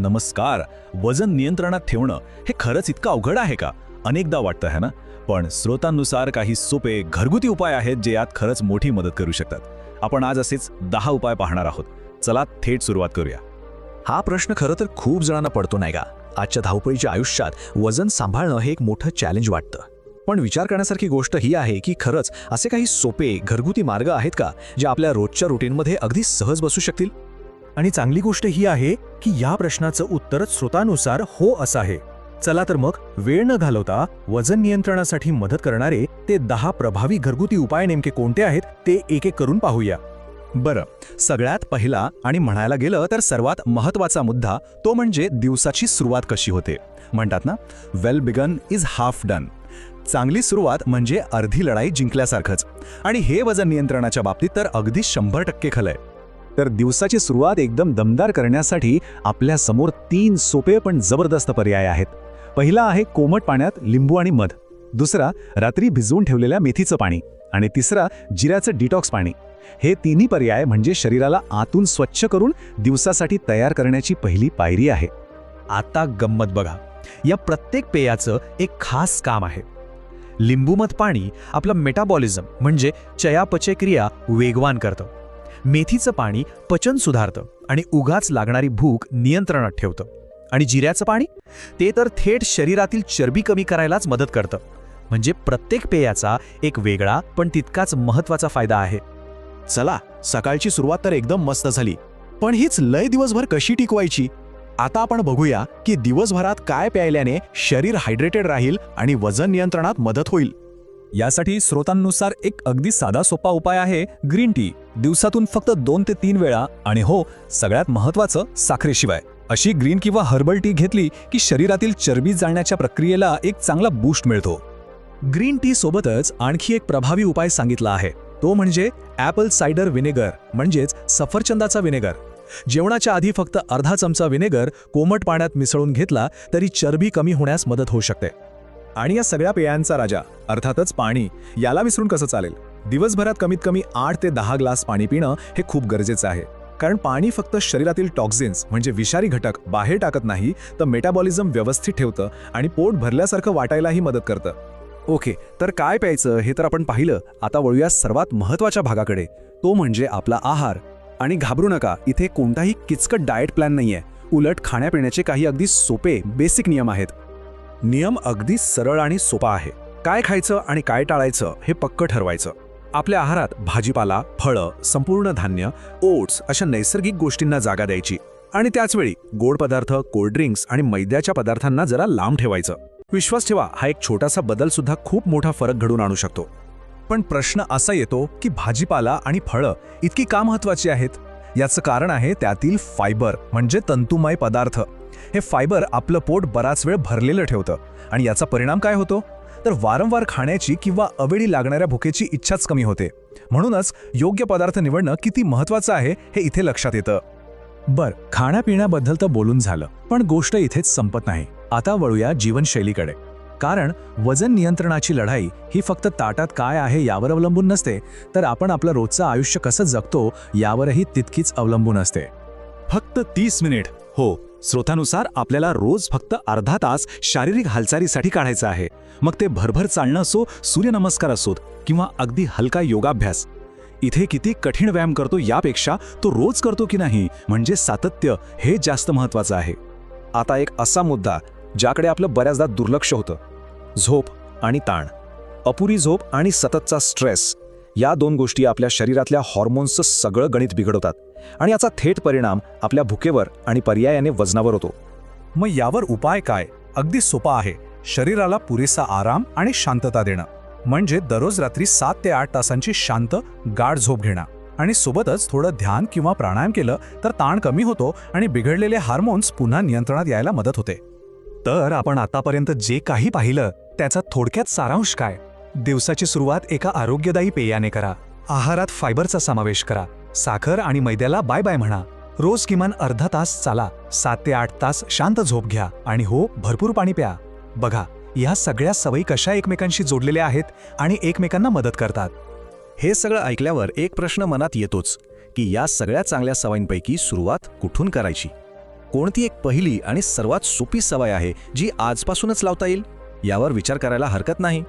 नमस्कार वजन नियंत्रणात ठेवणं हे खरंच इतकं अवघड आहे का? अनेकदा वाटतं आहे ना? पण स्रोतांनुसार काही सोपे घरगुती उपाय आहेत जे यात खरंच मोठी मदत करू शकतात. आपण आज असेच दहा उपाय पाहणार आहोत. चला थेट सुरुवात करूया. हा प्रश्न खरं तर खूप जणांना पडतो नाही का? आजच्या धावपळीच्या आयुष्यात वजन सांभाळणं हे एक मोठं चॅलेंज वाटतं. पण विचार करण्यासारखी गोष्ट ही आहे की खरंच असे काही सोपे घरगुती मार्ग आहेत का जे आपल्या रोजच्या रुटीनमध्ये अगदी सहज बसू शकतील? आणि चांगली गोष्ट ही आहे की या प्रश्नाचं उत्तर श्रोतानुसार हो असं आहे. चला तर मग वेळ न घालवता वजन नियंत्रणासाठी मदत करणारे ते दहा प्रभावी घरगुती उपाय नेमके कोणते आहेत ते एक एक करून पाहूया. बरं सगळ्यात पहिला आणि म्हणायला गेलं तर सर्वात महत्त्वाचा मुद्दा तो म्हणजे दिवसाची सुरुवात कशी होते. म्हणतात ना well begun is half done चांगली सुरुवात म्हणजे अर्धी लढाई जिंकल्यासारखंच. आणि हे वजन नियंत्रणाच्या बाबतीत तर अगदी शंभर टक्के खलंय तर दिवसाची सुरुवात एकदम दमदार करण्यासाठी आपल्यासमोर तीन सोपे पण जबरदस्त पर्याय आहेत. पहिला आहे कोमट पाण्यात लिंबू आणि मध. दुसरा रात्री भिजवून ठेवलेल्या मेथीचं पाणी. आणि तिसरा जिऱ्याचं डिटॉक्स पाणी. हे तिन्ही पर्याय म्हणजे शरीराला आतून स्वच्छ करून दिवसासाठी तयार करण्याची पहिली पायरी आहे. आता गंमत बघा. या प्रत्येक पेयाचं एक खास काम आहे. लिंबूमध पाणी आपलं मेटाबॉलिझम म्हणजे चयापचय क्रिया वेगवान करतं. मेथीचं पाणी पचन सुधारतं आणि उगाच लागणारी भूक नियंत्रणात ठेवतं. आणि जिऱ्याचं पाणी? ते तर थेट शरीरातील चरबी कमी करायलाच मदत करतं. म्हणजे प्रत्येक पेयाचा एक वेगळा पण तितकाच महत्त्वाचा फायदा आहे. चला सकाळची सुरुवात तर एकदम मस्त झाली. पण हीच लय दिवसभर कशी टिकवायची? आता आपण बघूया की दिवसभरात काय प्यायल्याने शरीर हायड्रेटेड राहील आणि वजन नियंत्रणात मदत होईल. यासाठी स्रोतांनुसार एक अगदी साधा सोपा उपाय आहे ग्रीन टी. दिवसातून फक्त दोन ते तीन वेळा आणि हो सगळ्यात महत्त्वाचं साखरेशिवाय. अशी ग्रीन किंवा हर्बल टी घेतली की शरीरातील चरबी जाळण्याच्या प्रक्रियेला एक चांगला बूस्ट मिळतो. ग्रीन टी सोबतच आणखी एक प्रभावी उपाय सांगितला आहे. तो म्हणजे ॲपल सायडर विनेगर म्हणजेच सफरचंदाचा विनेगर जेवणाच्या आधी फक्त अर्धा चमचा विनेगर कोमट पाण्यात मिसळून घेतला तरी चरबी कमी होण्यास मदत होऊ शकते. आणि या सगळ्या पेयांचा राजा अर्थातच पाणी याला विसरून कसं चालेल? दिवसभरात कमीत कमी आठ ते दहा ग्लास पाणी पिणं हे खूप गरजेचं आहे. कारण पाणी फक्त शरीरातील टॉक्झिन्स म्हणजे विषारी घटक बाहेर टाकत नाही तर मेटाबॉलिझम व्यवस्थित ठेवतं आणि पोट भरल्यासारखं वाटायलाही मदत करतं. ओके तर काय प्यायचं हे तर आपण पाहिलं. आता वळूया सर्वात महत्त्वाच्या भागाकडे. तो म्हणजे आपला आहार. आणि घाबरू नका इथे कोणताही किचकट डाएट प्लॅन नाहीये. उलट खाण्यापिण्याचे काही अगदी सोपे बेसिक नियम आहेत. नियम अगदी सरळ आणि सोपा आहे. काय खायचं आणि काय टाळायचं हे पक्क ठरवायचं. आपल्या आहारात भाजीपाला फळं संपूर्ण धान्य ओट्स अशा नैसर्गिक गोष्टींना जागा द्यायची आणि त्याचवेळी गोड पदार्थ कोल्ड्रिंक्स आणि मैद्याच्या पदार्थांना जरा लांब ठेवायचं. विश्वास ठेवा हा एक छोटासा बदल सुद्धा खूप मोठा फरक घडून आणू शकतो. पण प्रश्न असा येतो की भाजीपाला आणि फळं इतकी का महत्वाची आहेत? याचं कारण आहे त्यातील फायबर म्हणजे तंतुमय पदार्थ. हे फायबर आपलं पोट बराच वेळ भरलेलं ठेवतं. आणि याचा परिणाम काय होतो? तर वारंवार खाण्याची किंवा अवेळी लागणाऱ्या भुकेची इच्छाच कमी होते. म्हणूनच योग्य पदार्थ निवडणं किती महत्वाचं आहे हे इथे लक्षात येतं. बर खाण्यापिण्याबद्दल तर बोलून झालं पण गोष्ट इथेच संपत नाही. आता वळूया जीवनशैलीकडे. कारण वजन नियंत्रणाची लढाई ही फक्त ताटात काय आहे यावर अवलंबून नसते तर आपण आपलं रोजचं आयुष्य कसं जगतो यावरही तितकीच अवलंबून असते. फक्त तीस मिनिट. हो. स्रोतानुसार आपल्याला रोज फक्त अर्धा तास शारीरिक हालचालीसाठी काढायचं आहे. मग ते भरभर चालणं असो सूर्यनमस्कार असोत किंवा अगदी हलका योगाभ्यास. इथे किती कठीण व्यायाम करतो यापेक्षा तो रोज करतो की नाही म्हणजे सातत्य हे जास्त महत्वाचं आहे. आता एक असा मुद्दा ज्याकडे आपलं बऱ्याचदा दुर्लक्ष होतं. झोप आणि ताण. अपुरी झोप आणि सततचा स्ट्रेस या दोन गोष्टी आपल्या शरीरातल्या हॉर्मोन्सचं सगळं गणित बिघडवतात आणि याचा थेट परिणाम आपल्या भुकेवर आणि पर्यायाने वजनावर होतो. मग यावर उपाय काय? अगदी सोपा आहे. शरीराला पुरेसा आराम आणि शांतता देणं. म्हणजे दररोज रात्री सात ते आठ तासांची शांत गाढ झोप घेणं. आणि सोबतच थोडं ध्यान किंवा प्राणायाम केलं तर ताण कमी होतो आणि बिघडलेले हार्मोन्स पुन्हा नियंत्रणात यायला मदत होते. तर आपण आतापर्यंत जे काही पाहिलं त्याचा थोडक्यात सारांश काय? दिवसाची सुरुवात एका आरोग्यदायी पेयाने करा. आहारात फायबरचा समावेश करा. साखर आणि मैद्याला बाय बाय म्हणा. रोज किमान अर्धा तास चाला. सात ते आठ तास शांत झोप घ्या आणि हो भरपूर पाणी प्या. बघा या सगळ्या सवयी कशा एकमेकांशी जोडलेल्या आहेत आणि एकमेकांना मदत करतात? हे सगळं ऐकल्यावर एक प्रश्न मनात येतोच की या सगळ्या चांगल्या सवयींपैकी सुरुवात कुठून करायची? कोणती एक पहिली आणि सर्वात सोपी सवय आहे जी आजपासूनच लावता येईल? यावर विचार करायला हरकत नाही.